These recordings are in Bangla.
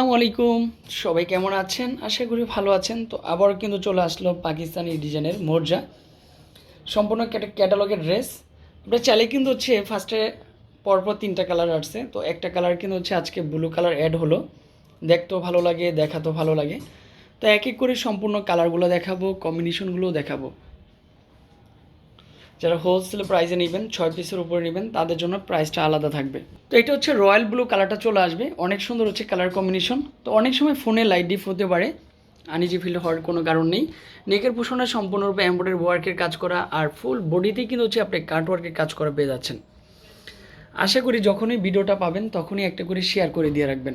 আসসালামু আলাইকুম সবাই কেমন আছেন? আশা করি ভালো আছেন। তো আবার কিন্তু চলে আসলো পাকিস্তানি ডিজাইনের মোর্জা। সম্পূর্ণ ক্যাটা- ক্যাটালগের ড্রেস আপনার চাইলে কিন্তু হচ্ছে ফার্স্টে পরপর তিনটা কালার আসছে। তো একটা কালার কিন্তু হচ্ছে আজকে ব্লু কালার অ্যাড হলো। দেখতেও ভালো লাগে, দেখাতেও ভালো লাগে। তো এক এক করে সম্পূর্ণ কালারগুলো দেখাবো কম্বিনেশনগুলোও দেখাবো। যারা হোলসেল প্রাইসে নেবেন, ছয় পিসের উপরে নেবেন, তাদের জন্য প্রাইসটা আলাদা থাকবে। তো এটা হচ্ছে রয়্যাল ব্লু কালারটা চলে আসবে। অনেক সুন্দর হচ্ছে কালার কম্বিনেশন তো অনেক সময় ফোনে লাইট ডিপ হতে পারে। আনিজি ফিল হওয়ার কোনো কারণ নেই। নেকের পোষণে সম্পূর্ণরূপে এম্ব্রয়ডারি ওয়ার্কের কাজ করা আর ফুল বডিতেই কিন্তু হচ্ছে আপনি কাট ওয়ার্কের কাজ করা পেয়ে যাচ্ছেন। আশা করি যখনই ভিডিওটা পাবেন, তখনই একটা করে শেয়ার করে দিয়ে রাখবেন।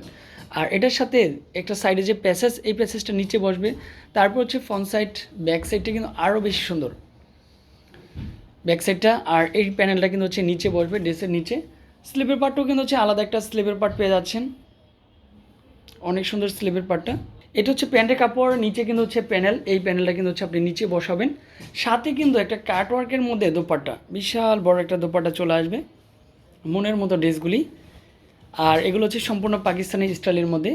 আর এটার সাথে একটা সাইডে যে প্যাসেজ এই প্যাসেজটা নিচে বসবে। তারপর হচ্ছে ফ্রন্ট সাইড ব্যাক সাইডটা কিন্তু আরও বেশি সুন্দর। ব্যাক সাইডটা আর এই প্যানেলটা কিন্তু হচ্ছে নিচে বসবে, ড্রেসের নিচে। স্লিপের পার্টটাও কিন্তু হচ্ছে আলাদা একটা স্লিপের পার্ট পেয়ে যাচ্ছেন। অনেক সুন্দর স্লিপের পার্টটা। এটা হচ্ছে প্যান্টের কাপড়, নিচে কিন্তু হচ্ছে প্যানেল, এই প্যানেলটা কিন্তু হচ্ছে আপনি নিচে বসাবেন। সাথে কিন্তু একটা কাট ওয়ার্কের মধ্যে দোপাট্টা, বিশাল বড় একটা দোপাট্টা চলে আসবে, মনের মতো ড্রেসগুলি। আর এগুলো হচ্ছে সম্পূর্ণ পাকিস্তানি স্টাইলের মধ্যে।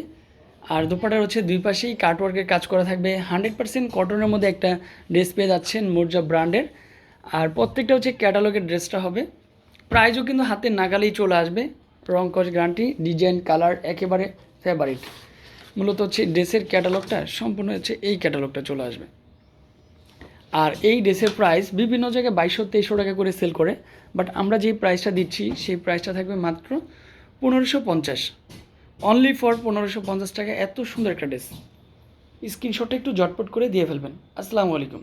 আর দোপাটার হচ্ছে দুই পাশেই কাটওয়ার্কের কাজ করা থাকবে। হান্ড্রেড পার্সেন্ট কটনের মধ্যে একটা ড্রেস পেয়ে যাচ্ছেন মোর্জা ব্র্যান্ডের। আর প্রত্যেকটা হচ্ছে ক্যাটালগের ড্রেসটা হবে। প্রাইজও কিন্তু হাতে নাগালেই চলে আসবে। রংকজ গ্যারান্টি, ডিজাইন, কালার একেবারে ফেভারিট মূলত হচ্ছে ড্রেসের ক্যাটালগটা, সম্পূর্ণ হচ্ছে এই ক্যাটালগটা চলে আসবে। আর এই ড্রেসের প্রাইস বিভিন্ন জায়গায় বাইশশো, তেইশশো টাকা করে সেল করে বাট আমরা যেই প্রাইসটা দিচ্ছি, সেই প্রাইসটা থাকবে মাত্র পনেরোশো পঞ্চাশ। অনলি ফর পনেরোশো পঞ্চাশ টাকা। এত সুন্দর একটা ড্রেস স্ক্রিনশটটা একটু জটপট করে দিয়ে ফেলবেন। আসসালামু আলাইকুম।